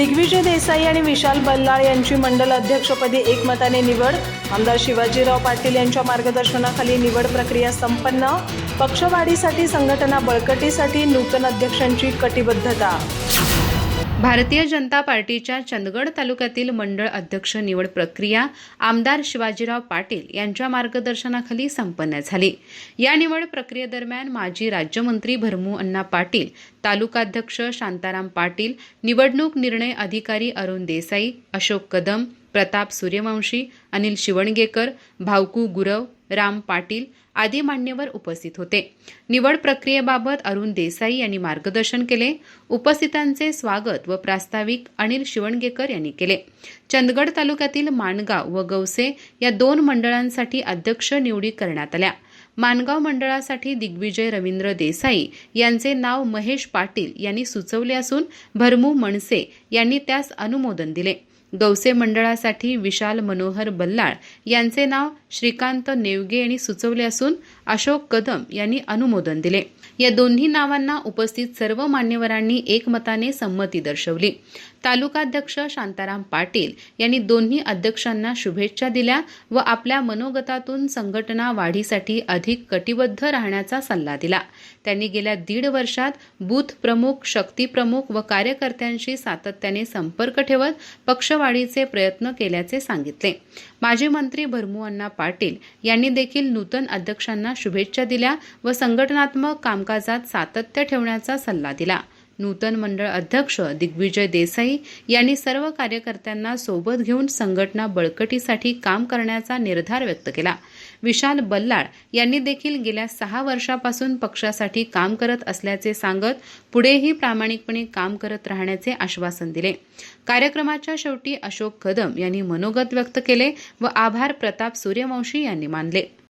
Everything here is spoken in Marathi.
दिग्विजय देसाई आणि विशाल बल्लाळ यांची मंडल अध्यक्षपदी एकमताने निवड. आमदार शिवाजीराव पाटील यांच्या मार्गदर्शनाखाली निवड प्रक्रिया संपन्न. पक्षवाढीसाठी संघटना बळकटीसाठी नूतन अध्यक्षांची कटिबद्धता. भारतीय जनता पार्टीच्या चंदगड तालुक्यातील मंडळ अध्यक्ष निवड प्रक्रिया आमदार शिवाजीराव पाटील यांच्या मार्गदर्शनाखाली संपन्न झाली. या निवड प्रक्रियेदरम्यान माजी राज्यमंत्री भरमू अण्णा पाटील तालुकाध्यक्ष शांताराम पाटील निवडणूक निर्णय अधिकारी अरुण देसाई अशोक कदम प्रताप सूर्यवंशी अनिल शिवणगेकर भावकू गुरव राम पाटील आदी मान्यवर उपस्थित होते. निवड प्रक्रियेबाबत अरुण देसाई यांनी मार्गदर्शन केले. उपस्थितांचे स्वागत व प्रास्ताविक अनिल शिवणगेकर यांनी केले. चंदगड तालुक्यातील माणगाव व गवसे या दोन मंडळांसाठी अध्यक्ष निवडी करण्यात आल्या. मानगाव मंडळासाठी दिग्विजय रवींद्र देसाई यांचे नाव महेश पाटील यांनी सुचवले असून भरमू म्हणसे यांनी त्यास अनुमोदन दिले. गौसे मंडळासाठी विशाल मनोहर बल्लाळ यांचे नाव श्रीकांत नेवगे यांनी सुचवले असून अशोक कदम यांनी अनुमोदन दिले. या दोन्ही नावांना उपस्थित सर्व मान्यवरांनी एकमताने संमती दर्शवली. तालुकाध्यक्ष शांताराम पाटील यांनी दोन्ही अध्यक्षांना शुभेच्छा दिल्या व आपल्या मनोगतातून संघटना वाढीसाठी अधिक कटिबद्ध राहण्याचा सल्ला दिला. त्यांनी गेल्या दीड वर्षात बूथ प्रमुख शक्ती प्रमुख व कार्यकर्त्यांशी सातत्याने संपर्क ठेवत पक्ष वाढीचे प्रयत्न केल्याचे सांगितले. माजी मंत्री भरमुअण्णा पाटील यांनी देखील नूतन अध्यक्षांना शुभेच्छा दिल्या व संघटनात्मक कामकाजात सातत्य ठेवण्याचा सल्ला दिला. नूतन मंडळ अध्यक्ष दिग्विजय देसाई यांनी सर्व कार्यकर्त्यांना सोबत घेऊन संघटना बळकटीसाठी काम करण्याचा निर्धार व्यक्त केला. विशाल बल्लाळ यांनी देखील गेल्या सहा वर्षापासून पक्षासाठी काम करत असल्याचे सांगत पुढेही प्रामाणिकपणे काम करत राहण्याचे आश्वासन दिले. कार्यक्रमाच्या शेवटी अशोक कदम यांनी मनोगत व्यक्त केले व आभार प्रताप सूर्यवंशी यांनी मानले.